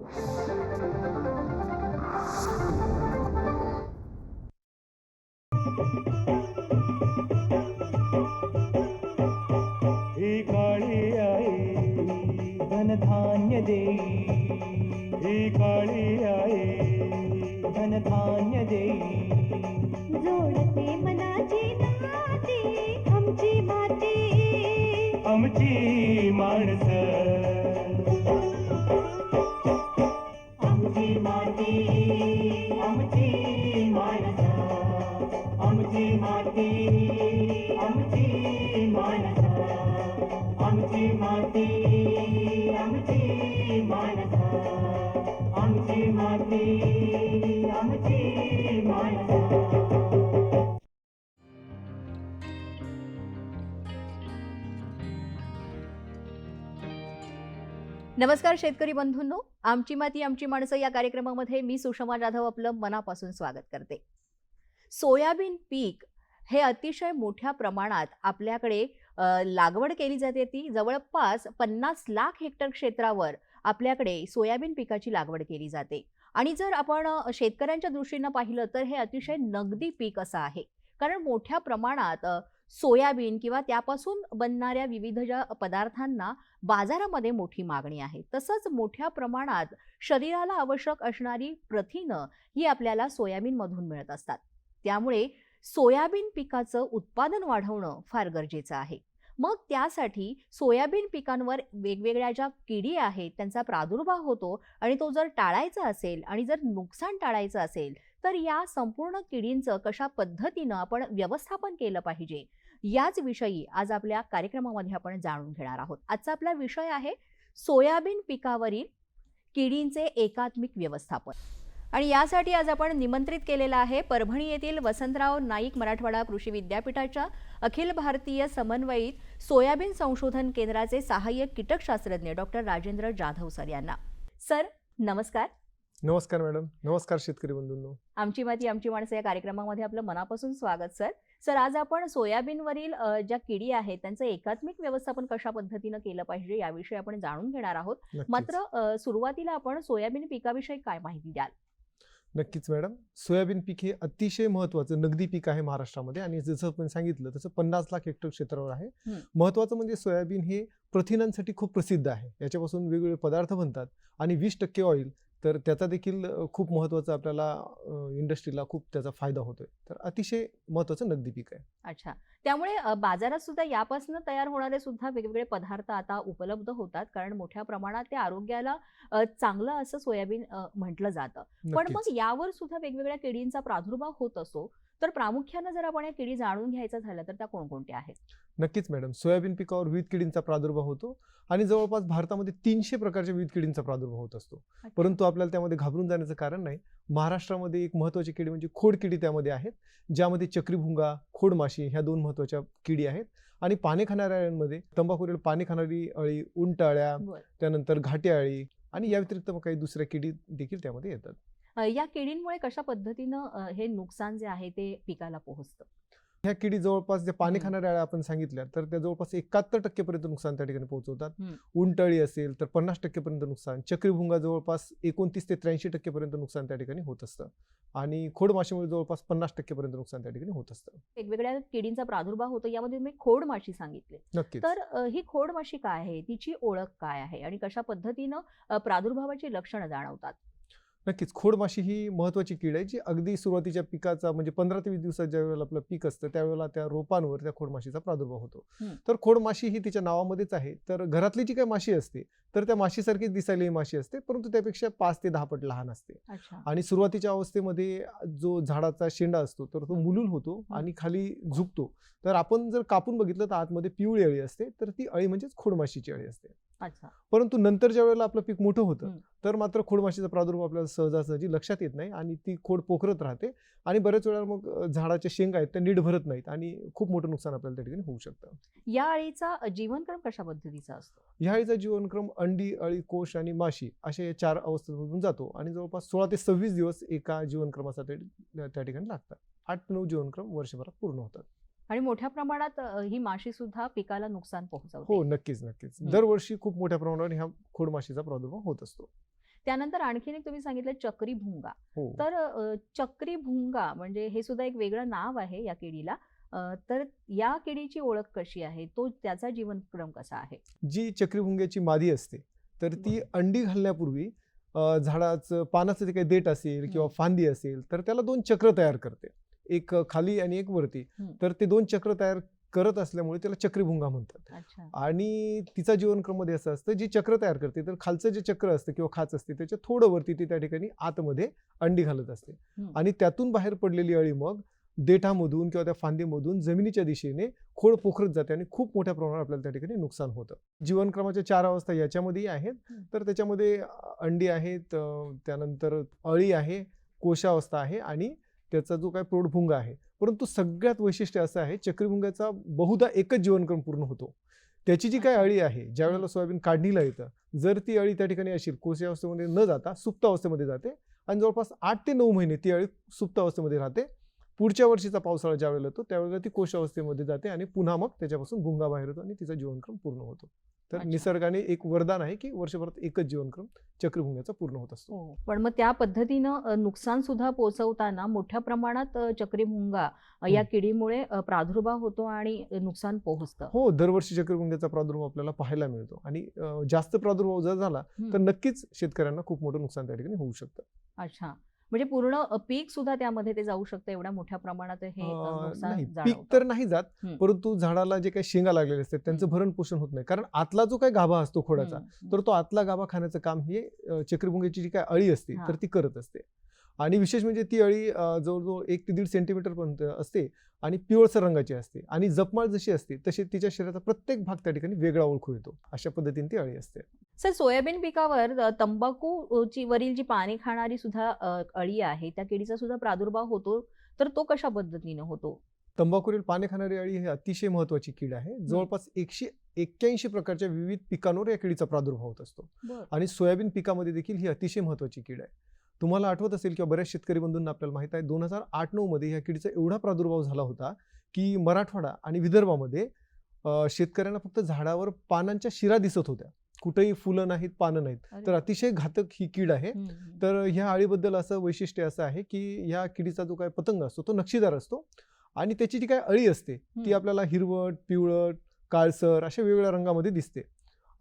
Thank you. नमस्कार शेतकरी बंधूंनो. आमची माती आमची माणसं या कार्यक्रमामध्ये मी सुषमा जाधव आपलं मनापासून स्वागत करते. सोयाबीन पीक हे अतिशय मोठ्या प्रमाणात आपल्याकडे लागवड केली जाते ती जवळपास पन्नास लाख हेक्टर क्षेत्रावर आपल्याकडे सोयाबीन पिकाची लागवड केली जाते. आणि जर आपण शेतकऱ्यांच्या दृष्टीनं पाहिलं तर हे अतिशय नगदी पीक असं आहे. कारण मोठ्या प्रमाणात सोयाबीन किंवा त्यापासून बनणाऱ्या विविध ज्या पदार्थांना बाजारामध्ये मोठी मागणी आहे. तसंच मोठ्या प्रमाणात शरीराला आवश्यक असणारी प्रथिनं ही आपल्याला सोयाबीनमधून मिळत असतात. त्यामुळे सोयाबीन पिकाचं उत्पादन वाढवणं फार गरजेचं आहे. मग त्यासाठी सोयाबीन पिकांवर वेगवेगळ्या ज्या किडी आहेत त्यांचा प्रादुर्भाव होतो आणि तो जर टाळायचा असेल आणि जर नुकसान टाळायचं असेल तर या संपूर्ण किडींचं कशा पद्धतीनं आपण व्यवस्थापन केलं पाहिजे? याच विषयी आज आपल्या कार्यक्रमामध्ये आपण जाणून घेणार आहोत. आजचा आपला विषय आहे सोयाबीन पिकावरील किडींचे एकात्मिक व्यवस्थापन. आणि यासाठी आज आपण निमंत्रित केलेलं आहे परभणी येथील वसंतराव नाईक मराठवाडा कृषी विद्यापीठाच्या अखिल भारतीय समन्वयित सोयाबीन संशोधन केंद्राचे सहाय्यक कीटकशास्त्रज्ञ डॉक्टर राजेंद्र जाधव सर यांना. सर नमस्कार. नमस्कार मॅडम. नमस्कार शेतकरी बंधूंनो. आमची माती आमची माणसं या कार्यक्रमामध्ये आपलं मनापासून स्वागत सर. सर आज आपण सोयाबीनवरील ज्या किडी आहेत त्यांचं एकात्मिक व्यवस्थापन कशा पद्धतीनं केलं पाहिजे याविषयी आपण जाणून घेणार आहोत. मात्र सुरुवातीला आपण सोयाबीन पिकाविषयी काय माहिती द्याल? नक्कीच मॅडम. सोयाबीन पीक हे अतिशय महत्वाचं नगदी पीक आहे महाराष्ट्रामध्ये आणि जसं आपण सांगितलं तसं पन्नास लाख हेक्टर क्षेत्रावर आहे. महत्वाचं म्हणजे सोयाबीन हे प्रथिनांसाठी खूप प्रसिद्ध आहे. याच्यापासून वेगवेगळे पदार्थ बनतात आणि वीस टक्के ऑइल तर त्याचा देखील खूप महत्त्वाचा आपल्याला इंडस्ट्रीला खूप त्याचा फायदा होतोय. तर अतिशय महत्वाचं नगदी पीक आहे. अच्छा. त्यामुळे बाजारात सुद्धा यापासून तयार होणारे सुद्धा वेगवेगळे पदार्थ आता उपलब्ध होतात. कारण मोठ्या प्रमाणात ते आरोग्याला चांगलं असं सोयाबीन म्हटलं जातं. पण मग यावर सुद्धा वेगवेगळ्या किडींचा प्रादुर्भाव होत असतो तर प्रामुख्यानं जर आपण या किडी जाणून घ्यायचं झालं तर त्या कोणकोणत्या आहेत? नक्कीच मॅडम. सोयाबीन पिकावर विविध किडींचा प्रादुर्भाव होतो आणि जवळपास भारतामध्ये तीनशे प्रकारच्या विविध किडींचा प्रादुर्भाव होत असतो. परंतु आपल्याला त्यामध्ये घाबरून जाण्याचं कारण नाही. महाराष्ट्रामध्ये एक महत्वाची किडी म्हणजे खोड किडी त्यामध्ये आहेत ज्यामध्ये चक्रीभुंगा खोडमाशी ह्या दोन महत्त्वाच्या किडी आहेत. आणि पाने खाणाऱ्या अळ्यांमध्ये तंबाखूरील पाने खाणारी अळी उंट अळ्या बरं. त्यानंतर घाटे अळी आणि या व्यतिरिक्त मग काही दुसऱ्या किडी देखील त्यामध्ये येतात. या किडींमुळे कशा पद्धतीनं हे नुकसान जे आहे ते पिकाला पोहोचतं? ह्या किडी जवळपास ज्या हम्म. खाणाऱ्या अळ्या आपण सांगितल्या तर त्या जवळपास एकाहत्तर टक्केपर्यंत नुकसान त्या ठिकाणी पोहोचवतात. उंटळी असेल तर पन्नास टक्केपर्यंत नुकसान चक्रीभुंगा जवळपास एकोणतीस ते त्र्याऐंशी टक्केपर्यंत नुकसान त्या ठिकाणी होत असतं आणि खोडमाशीमुळे जवळपास पन्नास टक्केपर्यंत नुकसान त्या ठिकाणी होत असतं. वेगवेगळ्या किडींचा प्रादुर्भाव होतो यामध्ये तुम्ही खोड माशी सांगितले. नक्कीच. तर ही खोड माशी काय आहे? तिची ओळख काय आहे? आणि कशा पद्धतीनं प्रादुर्भावाची लक्षणं जाणवतात? नक्कीच. खोडमाशी ही महत्वाची कीड आहे जी अगदी सुरुवातीच्या पिकाचा म्हणजे पंधरा ते वीस दिवसात ज्या वेळेला आपलं पीक असतं त्यावेळेला त्या रोपांवर त्या खोडमाशीचा प्रादुर्भाव होतो. तर खोडमाशी ही तिच्या नावामध्येच आहे. तर घरातली जी काही माशी असते तर त्या माशीसारखीच दिसायला ही माशी असते परंतु त्यापेक्षा पाच ते दहा पट लहान असते. आणि सुरुवातीच्या अवस्थेमध्ये जो झाडाचा शेंडा असतो तर तो मुलूल होतो आणि खाली झुकतो. तर आपण जर कापून बघितलं तर आतमध्ये पिवळी अळी असते तर ती अळी म्हणजेच खोडमाशीची अळी असते. परंतु नंतर ज्या वेळेला आपलं पीक मोठं होतं. तर मात्र खोडमाशीचा प्रादुर्भाव आपल्याला सहजासहजी लक्षात येत नाही आणि ती खोड पोखरत राहते आणि बऱ्याच वेळा मग झाडाच्या शेंगा आहेत त्या नीट भरत नाहीत आणि खूप मोठं नुकसान आपल्याला त्या ठिकाणी होऊ शकतं. या अळीचा जीवनक्रम कशा पद्धतीचा असतो? ह्या अळीचा जीवनक्रम अंडी अळी कोश आणि माशी अशा या चार अवस्थेमधून जातो आणि जवळपास सोळा ते सव्वीस दिवस एका जीवनक्रमासाठी त्या ठिकाणी लागतात. आठ नऊ जीवनक्रम वर्षभरात पूर्ण होतात. आणि मोठ्या प्रमाणात ही माशी सुद्धा पिकाला नुकसान पोहोचवते. हो नक्कीच नक्कीच. दरवर्षी खूप मोठ्या प्रमाणावर ह्या खोडमाशीचा प्रादुर्भाव होत असतो. त्यानंतर आणखीन एक तुम्ही सांगितलं चक्री भुंगा हो. तर चक्री भुंगा म्हणजे हे सुद्धा एक वेगळं नाव आहे या किडीला. तर या किडीची ओळख कशी आहे? तो त्याचा जीवनक्रम कसा आहे? जी चक्रीभुंग्याची मादी असते तर ती अंडी घालण्यापूर्वी झाडाचं पानाचं जे काही देठ असेल किंवा फांदी असेल तर त्याला दोन चक्र तयार करते. एक खाली आणि एक वरती. तर ते दोन चक्र तयार करत असल्यामुळे त्याला चक्रीभुंगा म्हणतात आणि तिचा जीवनक्रममध्ये असं असतं जी चक्र तयार करते तर खालचं जे चक्र असतं किंवा खाच असते त्याच्या थोडं वरती ती त्या ठिकाणी आतमध्ये अंडी घालत असते. आणि त्यातून बाहेर पडलेली अळी मग देठामधून किंवा त्या फांदीमधून जमिनीच्या दिशेने खोड पोखरत जाते आणि खूप मोठ्या प्रमाणावर आपल्याला त्या ठिकाणी नुकसान होतं जीवनक्रमाच्या चार अवस्था याच्यामध्येही आहेत. तर त्याच्यामध्ये अंडी आहेत त्यानंतर अळी आहे कोशावस्था आहे आणि त्याचा जो काय प्रौढभुंग आहे. परंतु सगळ्यात वैशिष्ट्य असं आहे चक्रीभुंगाचा बहुधा एकच जीवनक्रम पूर्ण होतो. त्याची जी काय. अळी आहे ज्या वेळेला सोयाबीन काढणीला येतं जर ती अळी त्या ठिकाणी असेल कोशी अवस्थेमध्ये न जाता सुप्त अवस्थेमध्ये जाते आणि जवळपास आठ ते नऊ महिने ती अळी सुप्त अवस्थेमध्ये राहते. पुढच्या वर्षीचा पावसाळा ज्या वेळेला येतो त्यावेळेला ती कोश अवस्थेमध्ये जाते आणि पुन्हा मग त्याच्यापासून भुंगा बाहेर येतो आणि तिचा जीवनक्रम पूर्ण होतो. तर. निसर्गाने एक वरदान आहे की वर्षभरात एकच जीवनक्रम चक्रीभुंग्याचा पूर्ण होत असतो हो पण मग त्या पद्धतीनं नुकसान सुद्धा पोहोचवताना मोठ्या प्रमाणात अ, चक्री भुंगा अ, या. किडीमुळे प्रादुर्भाव होतो आणि नुकसान पोहोचतं हो दरवर्षी चक्रीभुंग्याचा प्रादुर्भाव आपल्याला पाहायला मिळतो आणि जास्त प्रादुर्भाव जर झाला. तर नक्कीच शेतकऱ्यांना खूप मोठं नुकसान त्या ठिकाणी होऊ शकतं अच्छा म्हणजे पूर्ण पीक सुद्धा त्यामध्ये ते जाऊ शकतं एवढ्या मोठ्या प्रमाणात हे नुकसान पीक. तर नाही जात. परंतु झाडाला जे काही शेंगा लागलेले असतात त्यांचं. भरण पोषण होत नाही कारण आतला जो काही गाभा असतो खोडाचा. तर तो आतला गाभा खाण्याचं काम हे चक्रीभुंगीची जी काय अळी असते. तर ती करत असते आणि विशेष म्हणजे ती अळी जवळजवळ एक ते दीड सेंटीमीटर पर्यंत असते आणि पिवळसर रंगाची असते आणि जपमाळ जशी असते तशी तिच्या शरीराचा प्रत्येक भाग त्या ठिकाणी वेगळा ओळखू येतो. अशा पद्धतीने ती अळी असते. सर सोयाबीन पिकावर अ, तंबाखू अ, ची वरील जी पाने खाणारी सुद्धा अळी आहे त्या किडीचा सुद्धा प्रादुर्भाव होतो तर तो कशा पद्धतीने होतो? तंबाखूवरील पाने खाणारी अळी ही अतिशय महत्वाची कीड आहे. जवळपास एकशे एक्क्याऐंशी प्रकारच्या विविध पिकांवर या किडीचा प्रादुर्भाव होत असतो. आणि सोयाबीन पिकामध्ये देखील ही अतिशय महत्वाची कीड आहे. तुम्हाला आठवत असेल किंवा बऱ्याच शेतकरी बंधूंना आपल्याला माहीत आहे दोन हजार आठ नऊ मध्ये या किडीचा एवढा प्रादुर्भाव झाला होता की मराठवाडा आणि विदर्भामध्ये शेतकऱ्यांना फक्त झाडावर पानांच्या शिरा दिसत होत्या कुठेही फुलं नाहीत पानं नाहीत तर अतिशय घातक ही कीड आहे. तर ह्या अळीबद्दल असं वैशिष्ट्य असं आहे की ह्या किडीचा जो काय पतंग असतो तो नक्षीदार असतो आणि त्याची जी काय अळी असते ती. आपल्याला हिरवट पिवळट काळसर अशा वेगवेगळ्या रंगामध्ये दिसते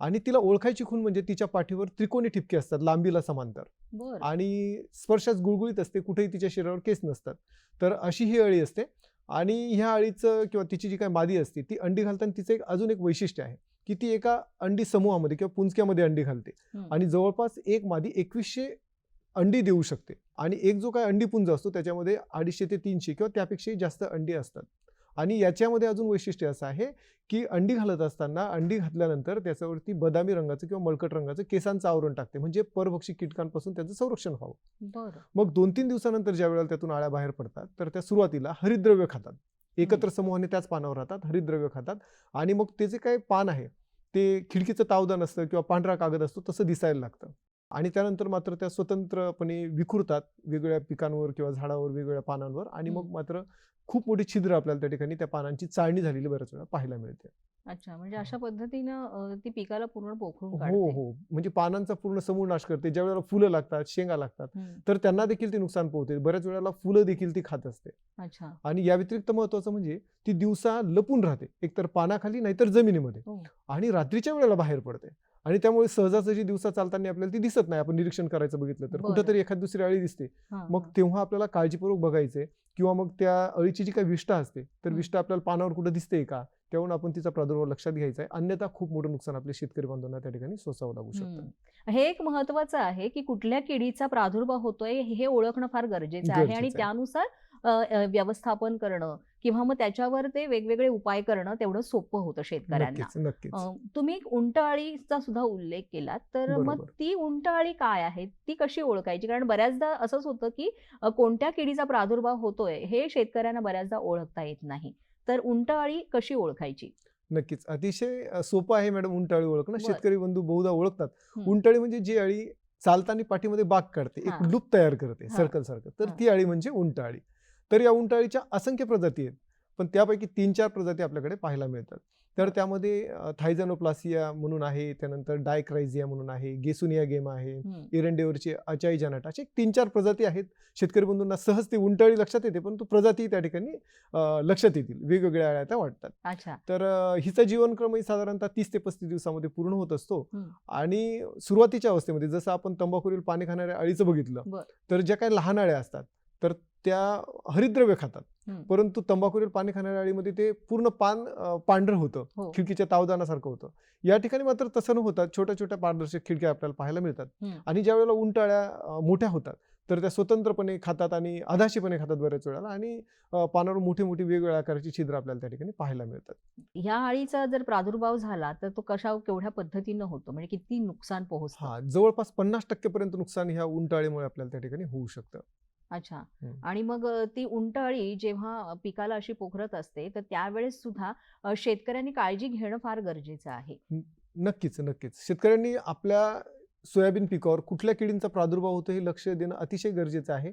आणि तिला ओळखायची खूण म्हणजे तिच्या पाठीवर त्रिकोणी ठिपके असतात लांबीला समांतर. आणि स्पर्शास गुळगुळीत असते कुठेही तिच्या शरीरावर केस नसतात. तर अशी ही अळी असते. आणि ह्या अळीचं किंवा तिची जी काय मादी असते ती अंडी घालताना तिचं एक अजून एक वैशिष्ट्य आहे की ती एका अंडी समूहामध्ये किंवा पुंजक्यामध्ये अंडी घालते. आणि जवळपास एक मादी एकवीसशे अंडी देऊ शकते. आणि एक जो काय अंडीपुंज असतो त्याच्यामध्ये अडीचशे ते तीनशे किंवा त्यापेक्षाही जास्त अंडी असतात. आणि याच्यामध्ये अजून वैशिष्ट्य असं आहे की अंडी घालत असताना अंडी घातल्यानंतर त्याच्यावरती बदामी रंगाचं किंवा मळकट रंगाचं केसांचं आवरण टाकते. म्हणजे परभक्षी कीटकांपासून त्याचं संरक्षण व्हावं. मग दोन तीन दिवसानंतर ज्या वेळेला त्यातून आळ्या बाहेर पडतात तर त्या सुरुवातीला हरिद्रव्य खातात. एकत्र समूहाने त्याच पानावर राहतात हरिद्रव्य खातात. आणि मग त्याचे काय पान आहे ते खिडकीचं तावदान असतं किंवा पांढरा कागद असतो तसं दिसायला लागतं. आणि त्यानंतर मात्र त्या स्वतंत्रपणे विखुरतात वेगवेगळ्या पिकांवर किंवा झाडावर वेगवेगळ्या पानांवर. आणि मग. मात्र खूप मोठी छिद्र आपल्याला त्या ठिकाणी त्या पानांची चाळणी झालेली बऱ्याच वेळा पाहायला मिळते. अच्छा म्हणजे अशा पद्धतीनं ती पिकाला पूर्ण पोखरून हो हो. म्हणजे पानांचा पूर्ण समूळ नाश करते. ज्या वेळेला फुलं लागतात शेंगा लागतात. तर त्यांना देखील ती नुकसान पोहोचते बऱ्याच वेळेला फुलं देखील ती खात असते. अच्छा. आणि या व्यतिरिक्त महत्वाचं म्हणजे ती दिवसा लपून राहते. एकतर पानाखाली नाहीतर जमिनीमध्ये. हो. आणि रात्रीच्या वेळेला बाहेर पडते. आणि त्यामुळे सहजासहजी दिवसा चालताना आपल्याला ती दिसत नाही आपण निरीक्षण करायचं बघितलं तर. कुठेतरी एखाद दुसरी अळी दिसते मग. तेव्हा आपल्याला काळजीपूर्वक बघायचे किंवा मग त्या अळीची जी काही विष्ठा असते तर. विष्ठा आपल्याला पानावर कुठं दिसते का त्यावरून आपण तिचा प्रादुर्भाव लक्षात घ्यायचा आहे अन्यथा खूप मोठं नुकसान आपल्या शेतकरी बांधवांना त्या ठिकाणी सोसावं लागू शकतं. हे एक महत्वाचं आहे की कुठल्या किडीचा प्रादुर्भाव होतोय हे ओळखणं फार गरजेचं आहे आणि. त्यानुसार व्यवस्थापन करणं किंवा मग त्याच्यावर ते वेगवेगळे उपाय करणं तेवढं सोपं होतं शेतकऱ्यांना तुम्ही उंटअळीचा सुद्धा उल्लेख केला तर मग. ती उंटअळी काय आहे ती कशी ओळखायची कारण बऱ्याचदा असंच होतं की कोणत्या किडीचा प्रादुर्भाव होतोय हे शेतकऱ्यांना बऱ्याचदा ओळखता येत नाही तर उंटअळी कशी ओळखायची नक्कीच अतिशय सोपं आहे मॅडम उंटाळी ओळखणं. शेतकरी बंधू बहुधा ओळखतात. उंटाळी म्हणजे जी अळी चालताना पाठीमध्ये बाग काढते एक. लूप तयार करते. सर्कल सारखं तर. ती अळी म्हणजे उंटाळी तर या उंटाळीच्या असंख्य प्रजाती आहेत. पण त्यापैकी तीन चार प्रजाती आपल्याकडे पाहायला मिळतात. तर त्यामध्ये थायझॅनोप्लासिया म्हणून आहे त्यानंतर डायक्रायझिया म्हणून आहे गेसुनिया गेम आहे हम्म. एरंडेवरची अचाई जनाट असे तीन चार प्रजाती आहेत. शेतकरी बंधूंना सहज ते उंटाळी लक्षात येते परंतु प्रजाती त्या ठिकाणी लक्षात येतील. वेगवेगळ्या अळ्या त्या वाटतात तर हिचा जीवनक्रमही साधारणतः तीस ते पस्तीस दिवसामध्ये पूर्ण होत असतो. आणि सुरुवातीच्या अवस्थेमध्ये जसं आपण तंबाखूवरील पाणी खाणाऱ्या अळीचं बघितलं. तर ज्या काही लहान अळ्या असतात तर त्या हरिद्रव्य खातात. परंतु तंबाखूवरील पाणी खाणाऱ्या अळीमध्ये ते पूर्ण पान पांढरं होतं. हो. खिडकीच्या तावदानासारखं होतं. या ठिकाणी मात्र तसं न होता छोट्या छोट्या पारदर्शक खिडक्या आपल्याला पाहायला मिळतात. आणि ज्या वेळेला उंट अळ्या अं, मोठ्या होतात तर त्या स्वतंत्रपणे खातात आणि अधाशीपणे खातात बऱ्याच वेळेला आणि पानावर मोठी मोठी वेगवेगळ्या आकाराची छिद्र आपल्याला त्या ठिकाणी पाहायला मिळतात. ह्या अळीचा जर प्रादुर्भाव झाला तर तो कशा केवढ्या पद्धतीनं होतो? म्हणजे किती नुकसान पोहोचतं? हा जवळपास पन्नास टक्केपर्यंत नुकसान ह्या उंट अळीमुळे आपल्याला त्या ठिकाणी होऊ शकतं. अच्छा. आणि मग ती उंटअळी जेव्हा पिकाला अशी पोखरत असते तर त्यावेळेस सुद्धा शेतकऱ्यांनी काळजी घेणं फार गरजेचं आहे. नक्कीच नक्कीच. शेतकऱ्यांनी आपल्या सोयाबीन पिकावर कुठल्या किडींचा प्रादुर्भाव होतो हे लक्ष देणं अतिशय गरजेचं आहे.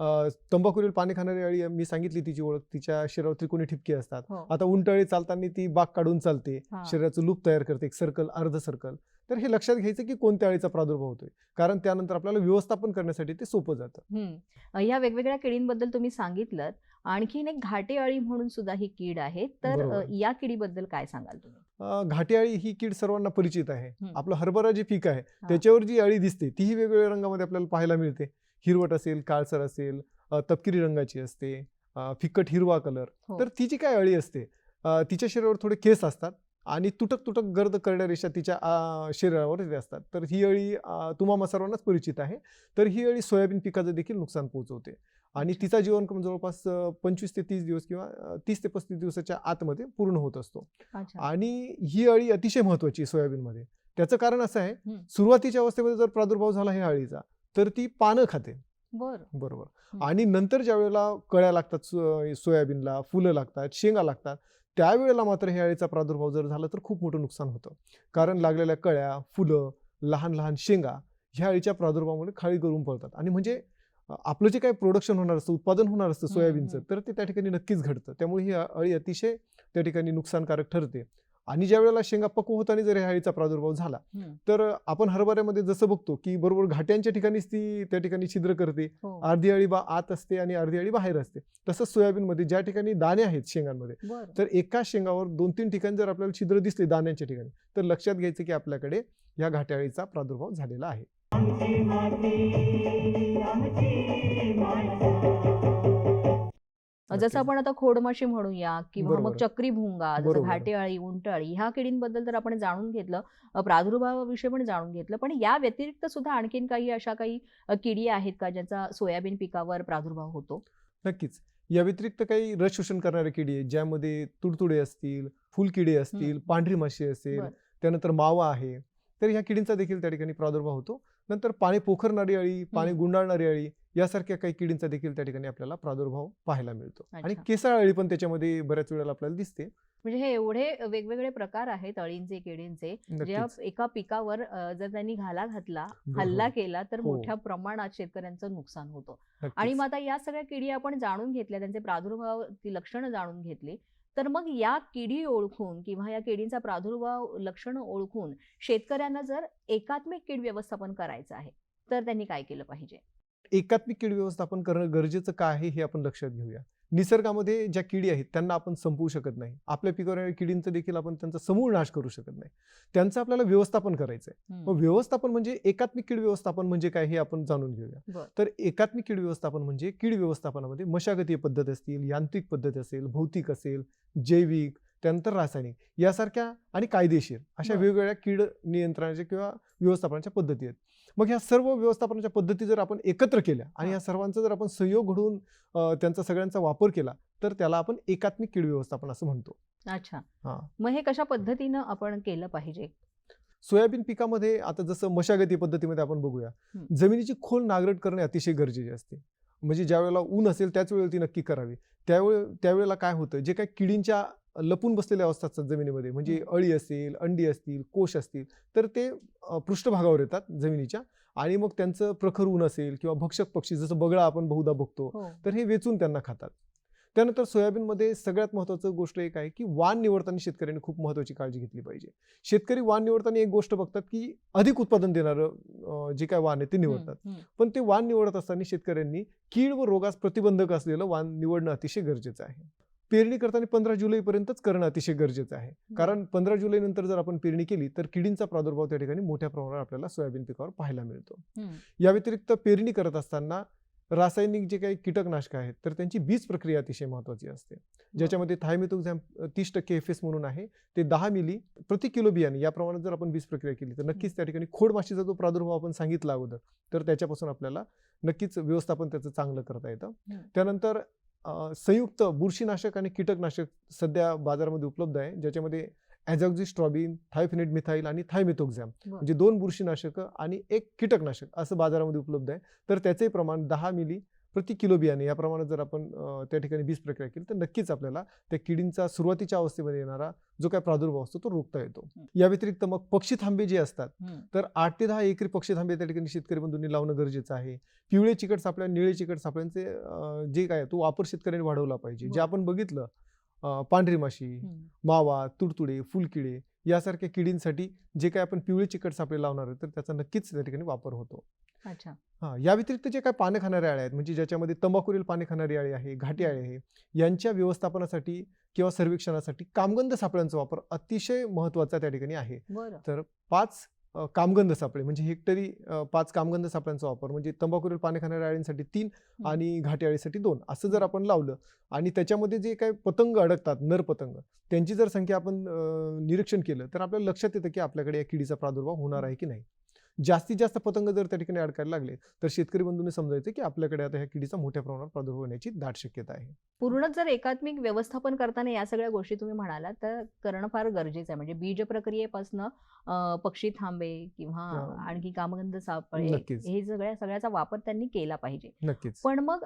अं, तंबाखूवरील पाणी खाणारी अळी मी सांगितली तिची ओळख तिच्या शरीरावर त्रिकोणी ठिपके असतात. हो. आता उंटअळी चालताना ती बाग काढून चालते. हा. शरीराचं लूप तयार करते एक सर्कल अर्ध सर्कल. तर हे लक्षात घ्यायचं की कोणत्या अळीचा प्रादुर्भाव होतोय? कारण त्यानंतर आपल्याला व्यवस्थापन करण्यासाठी ते सोपं जातं. हम्म. अ, ह्या वेगवेगळ्या किडींबद्दल तुम्ही सांगितलं आणखीन एक घाटे अळी म्हणून सुद्धा ही कीड आहे. तर अ, बरोबर. या किडीबद्दल काय सांगाल तुम्ही? अं, घाटी अळी ही कीड सर्वांना परिचित आहे. हम्म. आपलं हरभरा जे पीक आहे त्याच्यावर जी अळी दिसते तीही वेगवेगळ्या रंगामध्ये आपल्याला पाहायला मिळते. हिरवट असेल काळसर असेल तपकिरी रंगाची असते फिकट हिरवा कलर. हो. तर ती जी काय अळी असते? तिच्या शरीरावर थोडे केस असतात आणि तुटक तुटक गर्द करड्या रेषा तिच्या शरीरावर असतात. तर ही अळी अं, तुम्हाला सर्वांनाच परिचित आहे. तर ही अळी सोयाबीन पिकाचं देखील नुकसान पोहोचवते. आणि. तिचा जीवनक्रम जवळपास पंचवीस ते तीस दिवस किंवा तीस ते पस्तीस दिवसाच्या आतमध्ये पूर्ण होत असतो. आणि ही अळी अतिशय महत्वाची सोयाबीनमध्ये. त्याचं कारण असं आहे. सुरुवातीच्या अवस्थेमध्ये जर प्रादुर्भाव झाला ह्या अळीचा तर ती पानं खाते. बर. बरोबर. आणि नंतर ज्या वेळेला कळ्या लागतात सोयाबीनला फुलं लागतात शेंगा लागतात त्यावेळेला मात्र ह्या अळीचा प्रादुर्भाव जर झाला तर खूप मोठं नुकसान होतं. कारण लागलेल्या कळ्या फुलं लहान लहान शेंगा ह्या अळीच्या प्रादुर्भावामुळे खाली करून पडतात आणि म्हणजे आपलं जे काही प्रोडक्शन होणार असतं उत्पादन होणार असतं सोयाबीनचं. तर ते त्या ठिकाणी नक्कीच घडतं. त्यामुळे ही अळी अतिशय त्या ठिकाणी नुकसानकारक ठरते. आणि ज्या वेळेला शेंगा पक्व होताना जर ह्या अळीचा प्रादुर्भाव झाला. तर आपण हरभऱ्यामध्ये जसं बघतो की बरोबर घाट्यांच्या ठिकाणीच ती त्या ठिकाणी छिद्र करते. हो. अर्धी अळी बा आत असते आणि अर्धी अळी बाहेर असते. तसंच सोयाबीनमध्ये ज्या ठिकाणी दाणे आहेत शेंगांमध्ये तर एका शेंगावर दोन तीन ठिकाणी जर आपल्याला छिद्र दिसले दाण्यांच्या ठिकाणी तर लक्षात घ्यायचं की आपल्याकडे या घाट्या अळीचा प्रादुर्भाव झालेला आहे. जसं आपण आता खोडमाशी म्हणूया किंवा मग बरोबर. चक्री भुंगा जसं. घाटे अळी ह्या किडींबद्दल तर आपण जाणून घेतलं प्रादुर्भावाविषयी पण जाणून घेतलं पण या व्यतिरिक्त सुद्धा आणखीन काही अशा काही किडी आहेत का ज्याचा सोयाबीन पिकावर प्रादुर्भाव होतो नक्कीच या व्यतिरिक्त काही रस शोषण करणाऱ्या किडी आहेत ज्यामध्ये तुडतुडे असतील फुलकिडे असतील. पांढरी माशी असेल. त्यानंतर मावा आहे तर ह्या किडींचा देखील त्या ठिकाणी प्रादुर्भाव होतो नंतर पाणी पोखरणारी अळी पाणी. गुंडाळणारी अळी यासारख्या काही किडींचा देखील त्या ठिकाणी आपल्याला प्रादुर्भाव पाहायला मिळतो आणि. केसाळ अळी पण त्याच्यामध्ये बऱ्याच वेळेला आपल्याला दिसते म्हणजे हे एवढे वेगवेगळे प्रकार आहेत अळींचे किडींचे एका पिकावर जर त्यांनी घाला घातला. हल्ला केला तर हो. मोठ्या प्रमाणात शेतकऱ्यांचं नुकसान होतं. आणि मग आता या सगळ्या किडी आपण जाणून घेतल्या त्यांचे प्रादुर्भाव ती लक्षणं जाणून घेतली तर मग या किडी ओळखून किंवा या किडींचा प्रादुर्भाव लक्षणं ओळखून शेतकऱ्यांना जर एकात्मिक कीड व्यवस्थापन करायचं आहे तर त्यांनी काय केलं पाहिजे एकात्मिक कीड व्यवस्थापन करणं गरजेचं का आहे हे आपण लक्षात घेऊया निसर्गामध्ये ज्या किडी आहेत त्यांना आपण संपवू शकत नाही आपल्या पिकावर किडींचं देखील आपण त्यांचा समूळ नाश करू शकत नाही त्यांचं आपल्याला व्यवस्थापन करायचं आहे. मग व्यवस्थापन म्हणजे एकात्मिक कीड व्यवस्थापन म्हणजे काय हे आपण जाणून. घेऊया तर एकात्मिक कीड व्यवस्थापन म्हणजे कीड व्यवस्थापनामध्ये मशागतीय पद्धत असतील यांत्रिक पद्धत असेल भौतिक असेल जैविक त्यानंतर रासायनिक यासारख्या आणि कायदेशीर अशा. वेगवेगळ्या कीड नियंत्रणाच्या किंवा व्यवस्थापनाच्या पद्धती आहेत मग ह्या सर्व व्यवस्थापनाच्या पद्धती जर आपण एकत्र केल्या आणि. या सर्वांचा जर आपण सहयोग घडवून त्यांचा सगळ्यांचा वापर केला तर त्याला आपण एकात्मिक कीड व्यवस्थापन असं म्हणतो. अच्छा. हा. मग हे कशा पद्धतीनं आपण केलं पाहिजे? सोयाबीन पिकामध्ये आता जसं मशागती पद्धतीमध्ये आपण बघूया. जमिनीची खोल नांगरट करणे अतिशय गरजेचे असते. म्हणजे ज्या वेळेला ऊन असेल त्याच वेळेला ती नक्की करावी. त्यावेळे त्यावेळेला काय होतं? जे काही किडींच्या लपून बसलेल्या अवस्था असतात जमिनीमध्ये. म्हणजे. अळी असेल अंडी असतील कोश असतील तर ते पृष्ठभागावर येतात जमिनीच्या. आणि मग त्यांचं प्रखर ऊन असेल किंवा भक्षक पक्षी जसं बगळा आपण बहुधा बघतो हो. तर हे वेचून त्यांना खातात. त्यानंतर सोयाबीनमध्ये सगळ्यात महत्त्वाचं गोष्ट एक आहे की वाण निवडताना शेतकऱ्यांनी खूप महत्त्वाची काळजी घेतली पाहिजे. शेतकरी वाण निवडताना एक गोष्ट बघतात की अधिक उत्पादन देणारं जे काय वाण आहे ते निवडतात. पण ते वाण निवडत असताना शेतकऱ्यांनी कीड व रोगास प्रतिबंधक असलेलं वाण निवडणं अतिशय गरजेचं आहे. पेरणी करताना पंधरा जुलैपर्यंतच करणं अतिशय गरजेचं आहे. कारण पंधरा जुलै नंतर जर आपण पेरणी केली तर किडींचा प्रादुर्भाव त्या ठिकाणी मोठ्या प्रमाणावर आपल्याला सोयाबीन पिकावर पाहायला मिळतो. या व्यतिरिक्त पेरणी करत असताना रासायनिक जे काही कीटकनाशक आहेत तर त्यांची बीज प्रक्रिया अतिशय महत्त्वाची असते. ज्याच्यामध्ये थायमेथोक्झॅम तीस टक्के एफ एस म्हणून आहे ते दहा मिली प्रति किलो बियाणे या प्रमाणात जर आपण बीज प्रक्रिया केली तर नक्कीच त्या ठिकाणी खोड माशीचा जो प्रादुर्भाव आपण सांगितला अगोदर तर त्याच्यापासून आपल्याला नक्कीच व्यवस्थापन त्याचं चांगलं करता येतं. त्यानंतर संयुक्त बुरशीनाशक आणि कीटकनाशक सध्या बाजारामध्ये उपलब्ध आहे ज्याच्यामध्ये ॲझॉक्झिस्ट्रॉबिन थायफिनेट मिथाईल आणि थायमेथोक्झॅम. म्हणजे दोन बुरशीनाशकं आणि एक कीटकनाशक असं बाजारामध्ये उपलब्ध आहे तर त्याचे प्रमाण दहा मिली प्रति किलो बियाणे या प्रमाणात जर आपण त्या ठिकाणी बीज प्रक्रिया केली तर नक्कीच आपल्याला त्या किडींचा सुरुवातीच्या अवस्थेमध्ये येणारा जो काय प्रादुर्भाव असतो तो रोखता येतो. या व्यतिरिक्त मग पक्षी थांबे जे असतात. तर आठ ते दहा एकरी पक्षी थांबे त्या ठिकाणी शेतकरी बंधूंनी लावणं गरजेचं आहे पिवळे चिकट सापळ्या निळे चिकट सापळ्यांचे अं, जे काय तो वापर शेतकऱ्यांनी वाढवला पाहिजे जे. आपण बघितलं पांढरी माशी. मावा तुडतुडे फुलकिडे यासारख्या किडींसाठी जे काय आपण पिवळे चिकट सापळे लावणार आहे तर त्याचा नक्कीच त्या ठिकाणी वापर होतो. अच्छा. हा या व्यतिरिक्त जे काय पाने खाणाऱ्या अळ्या आहेत म्हणजे ज्याच्यामध्ये तंबाखूरील पाने खाणारी अळी आहे घाटी अळी आहे यांच्या व्यवस्थापनासाठी किंवा सर्वेक्षणासाठी कामगंध सापळ्यांचा वापर अतिशय महत्त्वाचा त्या ठिकाणी आहे. बरं. पाच कामगंध सापळे म्हणजे हेक्टरी पाच कामगंध सापळ्यांचा वापर. म्हणजे तंबाखूरील पाने खाणाऱ्या अळींसाठी तीन. आणि घाटी अळीसाठी दोन. असं जर आपण लावलं आणि त्याच्यामध्ये जे काही पतंग अडकतात नर पतंग त्यांची जर संख्या आपण निरीक्षण केलं तर आपल्याला लक्षात येतं की आपल्याकडे या किडीचा प्रादुर्भाव होणार आहे की नाही. जास्तीत जास्त पतंग जर त्या ठिकाणी अडकायला लागले तर शेतकरी बंधूंनी समजायचं की आपल्याकडे आता ह्या किडीचा मोठ्या प्रमाणावर प्रादुर्भाव होण्याची दाट शक्यता आहे. पूर्ण जर एकात्मिक व्यवस्थापन करताना या सगळ्या गोष्टी तुम्ही म्हणालात तर करणं फार गरजेचं आहे. म्हणजे बीज प्रक्रियेपासून पक्षी थांबे किंवा. आणखी कामगंध सापळे. हे सगळ्या सगळ्याचा वापर त्यांनी केला पाहिजे. पण मग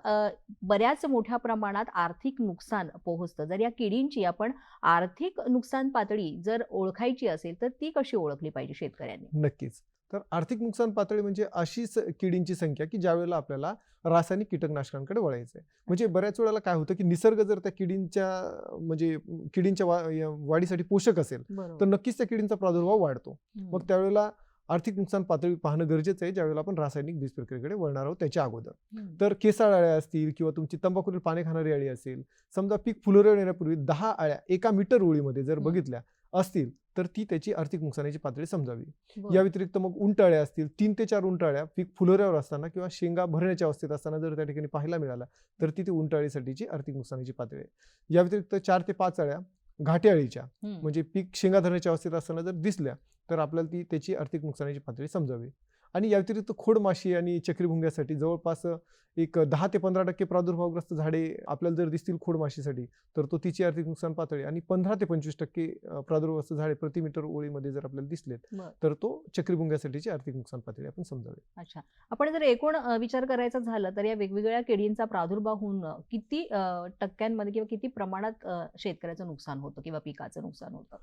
बऱ्याच मोठ्या प्रमाणात आर्थिक नुकसान पोहोचतं. जर या किडींची आपण आर्थिक नुकसान पातळी जर ओळखायची असेल तर ती कशी ओळखली पाहिजे शेतकऱ्यांनी? नक्कीच. तर आर्थिक नुकसान पातळी म्हणजे अशी स- किडींची संख्या की ज्यावेळेला आपल्याला रासायनिक कीटकनाशकांकडे वळायचं आहे म्हणजे बऱ्याच वेळेला काय होतं की निसर्ग जर त्या किडींच्या म्हणजे किडींच्या वा- वाढीसाठी पोषक असेल तर नक्कीच त्या किडींचा प्रादुर्भाव वाढतो. मग त्यावेळेला आर्थिक नुकसान पातळी पाहणं गरजेचं आहे ज्यावेळेला आपण रासायनिक बीज प्रक्रियेकडे वळणार आहोत त्याच्या अगोदर. तर केसाळ अळ्या असतील किंवा तुमची तंबाखूरील पाने खाणारी अळी असेल समजा पीक फुलोऱ्यावर येण्यापूर्वी दहा अळ्या एका मीटर ओळीमध्ये जर. बघितल्या असतील तर ती त्याची आर्थिक नुकसानाची पातळी समजावी. या व्यतिरिक्त मग उंटाळ्या असतील तीन ते चार उंटाळ्या पीक फुलोऱ्यावर असताना किंवा शेंगा भरण्याच्या अवस्थेत असताना जर त्या ठिकाणी पाहायला मिळाला तर ती ती उंटाळीसाठीची आर्थिक नुकसानाची पातळी आहे या व्यतिरिक्त चार ते पाच अळ्या घाटे अळीच्या हम्म. म्हणजे पीक शेंगा धरण्याच्या अवस्थेत असताना जर दिसल्या तर आपल्याला ती त्याची आर्थिक नुकसानाची पातळी समजावी आणि या व्यतिरिक्त खोड माशी आणि चक्रीभुंग्यासाठी जवळपास एक दहा ते पंधरा टक्के प्रादुर्भावग्रस्त झाडे आपल्याला जर दिसतील खोड माशीसाठी तर तो तिची आर्थिक नुकसान पातळी आणि पंधरा ते पंचवीस टक्के प्रादुर्भावग्रस्त झाडे प्रति मीटर ओळीमध्ये जर आपल्याला दिसलेत. तर तो चक्रीभुंग्यासाठीची आर्थिक नुकसान पातळी आपण समजावी. अच्छा. आपण जर एकूण विचार करायचा झाला तर या वेगवेगळ्या किडींचा प्रादुर्भाव होऊन किती टक्क्यांमध्ये किंवा किती प्रमाणात शेतकऱ्याचं नुकसान होतं किंवा पिकाचं नुकसान होतं?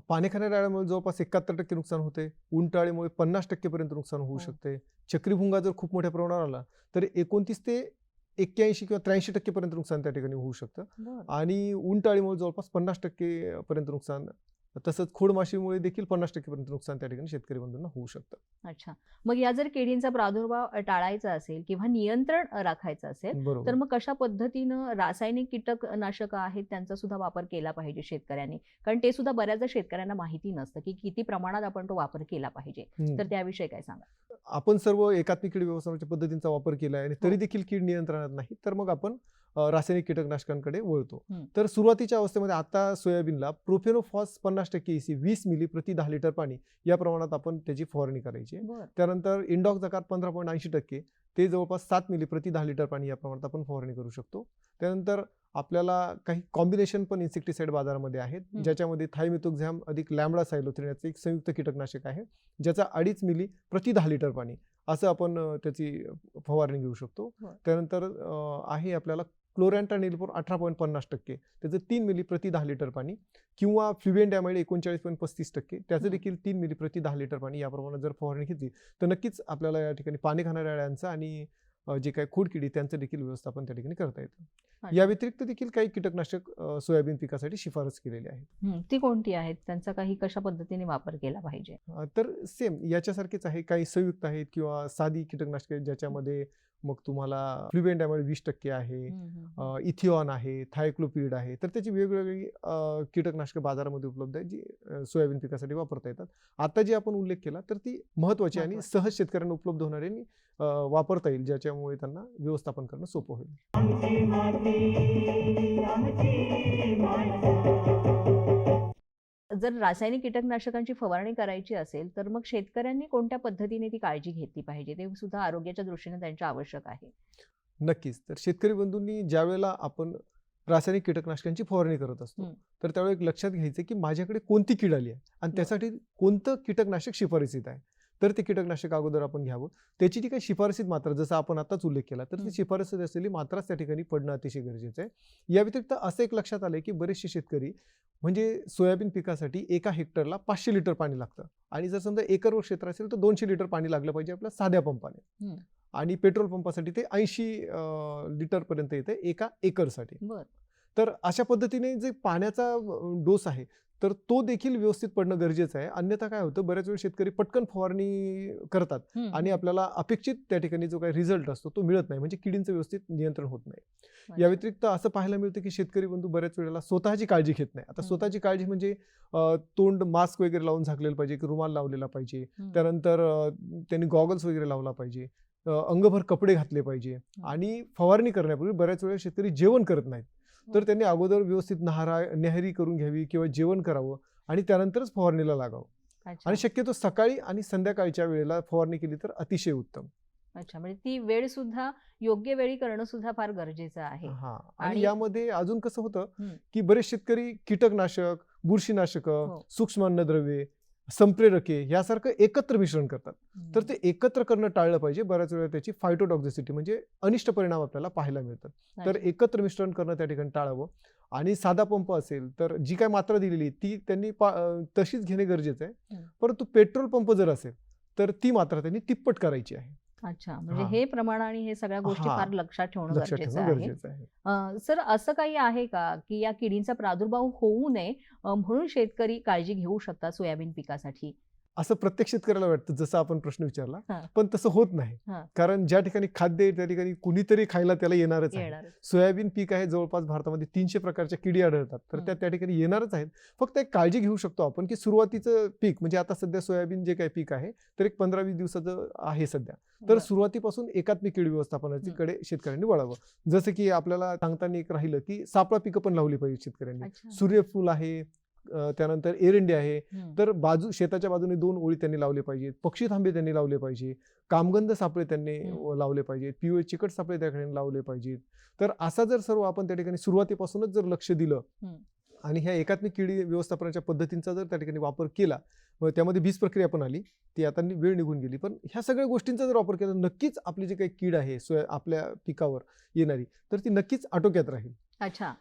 खाणाऱ्या अळ्यामुळे जवळपास एकाहत्तर टक्के नुकसान होते उंटाळीमुळे पन्नास टक्केपर्यंत नुकसान होऊ हो. शकते चक्रीभुंगा जर खूप मोठ्या प्रमाणावर आला तर एकोणतीस ते एक्क्याऐंशी किंवा त्र्याऐंशी टक्केपर्यंत नुकसान त्या ठिकाणी होऊ शकतं. आणि उंटाळीमुळे जवळपास पन्नास टक्के पर्यंत नुकसान तसंच खोडमाशीमुळे देखील पन्नास टक्केपर्यंत नुकसान त्या ठिकाणी शेतकरी बंधूंना होऊ शकतं. अच्छा. मग या जर किडींचा प्रादुर्भाव टाळायचा असेल किंवा नियंत्रण राखायचं असेल तर मग कशा पद्धतीनं रासायनिक कीटकनाशकं आहेत त्यांचा सुद्धा वापर केला पाहिजे शेतकऱ्यांनी? कारण ते सुद्धा बऱ्याचदा शेतकऱ्यांना माहिती नसतं की किती प्रमाणात आपण तो वापर केला पाहिजे. तर त्याविषयी काय सांगा आपण सर्व एकात्मिक कीड व्यवस्थापनाच्या पद्धतींचा वापर केला आहे आणि तरी हो. देखील कीड नियंत्रणात नाही तर मग आपण रासायनिक कीटकनाशकांकडे वळतो. तर सुरुवातीच्या अवस्थेमध्ये आता सोयाबीनला प्रोफेनोफॉस पन्नास टक्के एसी वीस मिली प्रति दहा लिटर पाणी या प्रमाणात आपण त्याची फवारणी करायची त्यानंतर इंडॉक जकार पंधरा पॉईंट ऐंशी टक्के ते जवळपास सात मिली प्रति दहा लिटर पाणी या प्रमाणात आपण फवारणी करू शकतो त्यानंतर आपल्याला काही कॉम्बिनेशन पण इन्सेक्टिसाइड बाजारामध्ये आहेत. ज्याच्यामध्ये थायमिथोक्झॅम अधिक लॅमडा सायलोथ्रिन याचं एक संयुक्त कीटकनाशक आहे ज्याचा अडीच मिली प्रति दहा लिटर पाणी असं आपण त्याची फवारणी घेऊ शकतो. त्यानंतर आहे आपल्याला क्लोरॅन्टा निलपोर अठरा पॉईंट पन्नास टक्के. त्याचं तीन मिली प्रति दहा लिटर पाणी किंवा फ्लुएन डॅमाइड एकोणचाळीस पॉईंट पस्तीस टक्के. त्याचं. देखील तीन मिली प्रति दहा लिटर पाणी या प्रमाणात जर फवारणी घेतली तर नक्कीच आपल्याला या ठिकाणी पाणी खाणाऱ्या अळ्यांचा आणि जे काही खोडकिडी त्यांचं देखील व्यवस्थापन त्या ठिकाणी करता येतं. या व्यतिरिक्त देखील काही कीटकनाशक सोयाबीन पिकासाठी शिफारस केलेली आहे. ती कोणती आहेत? त्यांचा काही कशा पद्धतीने वापर केला पाहिजे? तर सेम याच्यासारखेच आहे. काही संयुक्त आहेत किंवा साधी कीटकनाशके ज्याच्यामध्ये मग तुम्हाला फ्लुवेंडामध्ये वीस टक्के आहे हं, हं, हं. इथिऑन आहे थायक्लोपिड आहे तर त्याची वेगवेगळी कीटकनाशके बाजारामध्ये उपलब्ध आहेत जी सोयाबीन पिकासाठी वापरता येतात आता जी आपण उल्लेख केला तर ती महत्वाची आणि. सहज शेतकऱ्यांना उपलब्ध होणारी आणि वापरता येईल ज्याच्यामुळे त्यांना व्यवस्थापन करणं सोपं होईल जर रासायनिक कीटकनाशकांची फवारणी करायची असेल तर मग शेतकऱ्यांनी कोणत्या पद्धतीने ती काळजी घेतली पाहिजे? ते सुद्धा आरोग्याच्या दृष्टीने त्यांच्या आवश्यक आहे. नक्कीच. तर शेतकरी बंधूंनी ज्या वेळेला आपण रासायनिक कीटकनाशकांची फवारणी करत असतो. तर त्यावेळी एक लक्षात घ्यायचं की माझ्याकडे कोणती कीड आली आहे? आणि. त्यासाठी कोणतं कीटकनाशक शिफारसीत आहे? तर ते कीटकनाशक अगोदर आपण घ्यावं. त्याची जी काही शिफारसीत मात्रा जसं आपण आताच उल्लेख केला तर. ती शिफारसीत असलेली मात्राच त्या ठिकाणी पडणं अतिशय गरजेचं आहे. या व्यतिरिक्त असं एक लक्षात आलंय की बरेचसे शेतकरी म्हणजे सोयाबीन पिकासाठी एका हेक्टरला पाचशे लिटर पाणी लागतं. आणि जर समजा एकरवर क्षेत्र असेल तर दोनशे लिटर पाणी लागलं पाहिजे आपल्या साध्या पंपाने. आणि पेट्रोल पंपासाठी ते ऐंशी लिटरपर्यंत येते एका एकरसाठी. बर. तर अशा पद्धतीने जे पाण्याचा डोस आहे तर तो देखील व्यवस्थित पडणं गरजेचं आहे. अन्यथा काय होतं बऱ्याच वेळ शेतकरी पटकन फवारणी करतात आणि आपल्याला अपेक्षित त्या ठिकाणी जो काही रिझल्ट असतो तो मिळत नाही. म्हणजे किडींचं व्यवस्थित नियंत्रण होत नाही. या व्यतिरिक्त असं पाहायला मिळतं की शेतकरी बंधू बऱ्याच वेळेला स्वतःची काळजी घेत नाही. आता. स्वतःची काळजी म्हणजे तोंड मास्क वगैरे लावून झाकलेलं पाहिजे की रुमाल लावलेला पाहिजे. त्यानंतर त्यांनी गॉगल्स वगैरे लावला पाहिजे. अंगभर कपडे घातले पाहिजे. आणि फवारणी करण्यापूर्वी बऱ्याच वेळा शेतकरी जेवण करत नाहीत. तर त्यांनी अगोदर व्यवस्थित नहारा नेहरी करून घ्यावी किंवा जेवण करावं आणि त्यानंतरच फवारणीला लागावं. आणि शक्यतो सकाळी आणि संध्याकाळच्या वेळेला फवारणी केली तर अतिशय उत्तम. अच्छा म्हणजे ती वेळ सुद्धा योग्य वेळी करणं सुद्धा फार गरजेचं आहे. हा. आणि यामध्ये अजून कसं होतं हं. की बरेच शेतकरी कीटकनाशक बुरशीनाशक हो. संप्रेरके यासारखं एकत्र मिश्रण करतात. तर ते एकत्र करणं टाळलं पाहिजे. बऱ्याच वेळा त्याची फायटोटॉक्झिसिटी म्हणजे अनिष्ट परिणाम आपल्याला पाहायला मिळतात. तर. एकत्र मिश्रण करणं त्या ठिकाणी टाळावं. आणि साधा पंप असेल तर जी काय मात्रा दिलेली ती त्यांनी तशीच घेणे गरजेचं आहे. परंतु पेट्रोल पंप जर असेल तर ती मात्रा त्यांनी तिप्पट करायची आहे. अच्छा म्हणजे हा. प्रमाण आणि हे सगळ्या गोष्टी. फार लक्षात ठेवणं गरजेचं आहे सर असं काही आहे का की या किडींचा प्रादुर्भाव होऊ नये म्हणून शेतकरी काळजी घेऊ शकतात सोयाबीन पिकासाठी असं प्रत्येक शेतकऱ्याला वाटतं जसं आपण प्रश्न विचारला. पण तसं होत नाही. कारण ज्या ठिकाणी खाद्य आहे त्या ठिकाणी कुणीतरी खायला त्याला येणारच आहे सोयाबीन पीक आहे जवळपास भारतामध्ये तीनशे प्रकारच्या किडी आढळतात तर त्या. त्या ठिकाणी येणारच आहेत फक्त एक काळजी घेऊ शकतो आपण की सुरुवातीचं पीक म्हणजे आता सध्या सोयाबीन जे काही पीक आहे तर एक पंधरा वीस दिवसाचं आहे सध्या तर. सुरुवातीपासून एकात्मिक कीड व्यवस्थापनाची हं. कडे शेतकऱ्यांनी वळावं जसं की आपल्याला सांगताना एक राहिलं की सापळा पिकं पण लावली पाहिजे शेतकऱ्यांनी. सूर्यफूल आहे त्यानंतर एरंडी आहे. हं. तर बाजू शेताच्या बाजूने दोन ओळी त्यांनी लावले पाहिजेत. पक्षी थांबे त्यांनी लावले पाहिजे कामगंध सापळे त्यांनी. लावले पाहिजेत. पिवळे चिकट सापळे त्या ठिकाणी लावले पाहिजेत. तर असा जर सर्व आपण त्या ठिकाणी सुरुवातीपासूनच जर लक्ष दिलं. आणि ह्या एकात्मिक किडी व्यवस्थापनाच्या पद्धतींचा जर त्या ठिकाणी वापर केला व त्यामध्ये बीज प्रक्रिया पण आली. ती आता वेळ निघून गेली. पण ह्या सगळ्या गोष्टींचा जर वापर केला नक्कीच आपली जी काही कीड आहे सोया आपल्या पिकावर येणारी तर ती नक्कीच आटोक्यात राहील. अच्छा.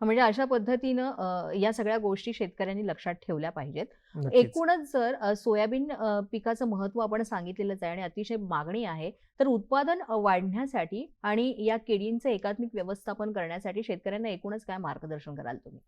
म्हणजे अशा पद्धतीनं या सगळ्या गोष्टी शेतकऱ्यांनी लक्षात ठेवल्या पाहिजेत. एकूणच जर सोयाबीन पिकाचं महत्त्व आपण सांगितलेलंच आहे आणि अतिशय मागणी आहे तर उत्पादन वाढण्यासाठी आणि या किडींचं एकात्मिक व्यवस्थापन करण्यासाठी शेतकऱ्यांना एकूणच काय मार्गदर्शन कराल तुम्ही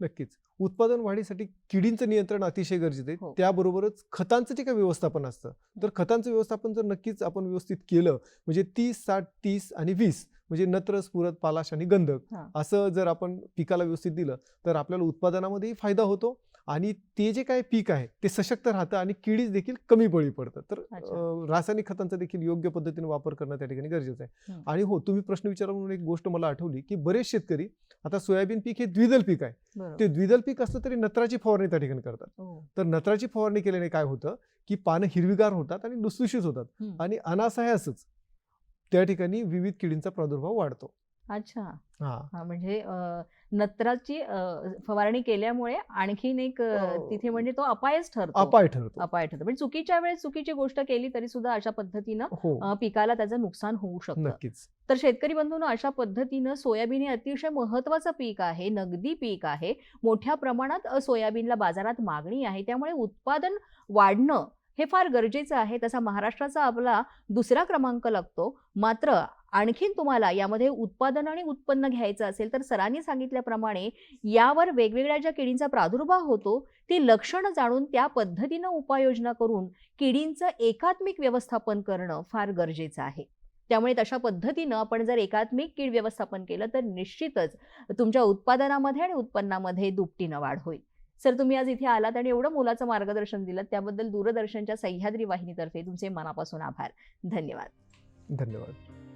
नक्कीच उत्पादन वाढीसाठी किडींचं नियंत्रण अतिशय गरजेचं आहे हो. त्याबरोबरच खतांचं जे काही व्यवस्थापन असतं तर खतांचं व्यवस्थापन जर नक्कीच आपण व्यवस्थित केलं म्हणजे तीस साठ तीस आणि वीस म्हणजे नत्र स्फुरत पालाश आणि गंधक. असं जर आपण पिकाला व्यवस्थित दिलं तर आपल्याला उत्पादनामध्येही फायदा होतो आणि ते जे काय पीक आहे ते सशक्त राहतं आणि किडीच देखील कमी बळी पडतं तर रासायनिक खतांचा देखील योग्य पद्धतीने वापर करणं त्या ठिकाणी गरजेचं आहे. आणि हो तुम्ही प्रश्न विचारा म्हणून एक गोष्ट मला आठवली की बरेच शेतकरी आता सोयाबीन पीक हे द्विदल पीक आहे ते द्विदल पीक असलं तरी नत्राची फवारणी त्या ठिकाणी करतात हो. तर नत्राची फवारणी केल्याने काय होतं की पानं हिरवीगार होतात आणि लुसलुशीत होतात. आणि अनासायासच त्या ठिकाणी विविध किडींचा प्रादुर्भाव वाढतो. अच्छा. हा. हा म्हणजे नत्राची फवारणी केल्यामुळे आणखीन एक अ, तिथे म्हणजे तो अपायच ठरतो. अपाय ठरतो. अपाय ठरतो. म्हणजे चुकीच्या वेळेस चुकीची गोष्ट केली तरी सुद्धा अशा पद्धतीनं हो. पिकाला त्याचं नुकसान होऊ शकतं. नक्कीच. तर शेतकरी बंधूंनो अशा पद्धतीनं सोयाबीन हे अतिशय महत्वाचं पीक आहे नगदी पीक आहे. मोठ्या प्रमाणात सोयाबीनला बाजारात मागणी आहे. त्यामुळे उत्पादन वाढणं हे फार गरजेचं आहे. तसा महाराष्ट्राचा आपला दुसरा क्रमांक लागतो. मात्र आणखीन तुम्हाला यामध्ये उत्पादन आणि उत्पन्न घ्यायचं असेल तर सरांनी सांगितल्याप्रमाणे यावर वेगवेगळ्या ज्या किडींचा प्रादुर्भाव होतो ती लक्षणं जाणून त्या पद्धतीनं उपाययोजना करून किडींचं एकात्मिक व्यवस्थापन करणं फार गरजेचं आहे. त्यामुळे तशा पद्धतीनं आपण जर एकात्मिक कीड व्यवस्थापन केलं तर निश्चितच तुमच्या उत्पादनामध्ये आणि उत्पन्नामध्ये दुपटीनं वाढ होईल. सर तुम्ही आज इथे आलात आणि एवढं मोलाचं मार्गदर्शन दिलं त्याबद्दल दूरदर्शनच्या सह्याद्री वाहिनीतर्फे तुमचे मनापासून आभार. धन्यवाद. धन्यवाद.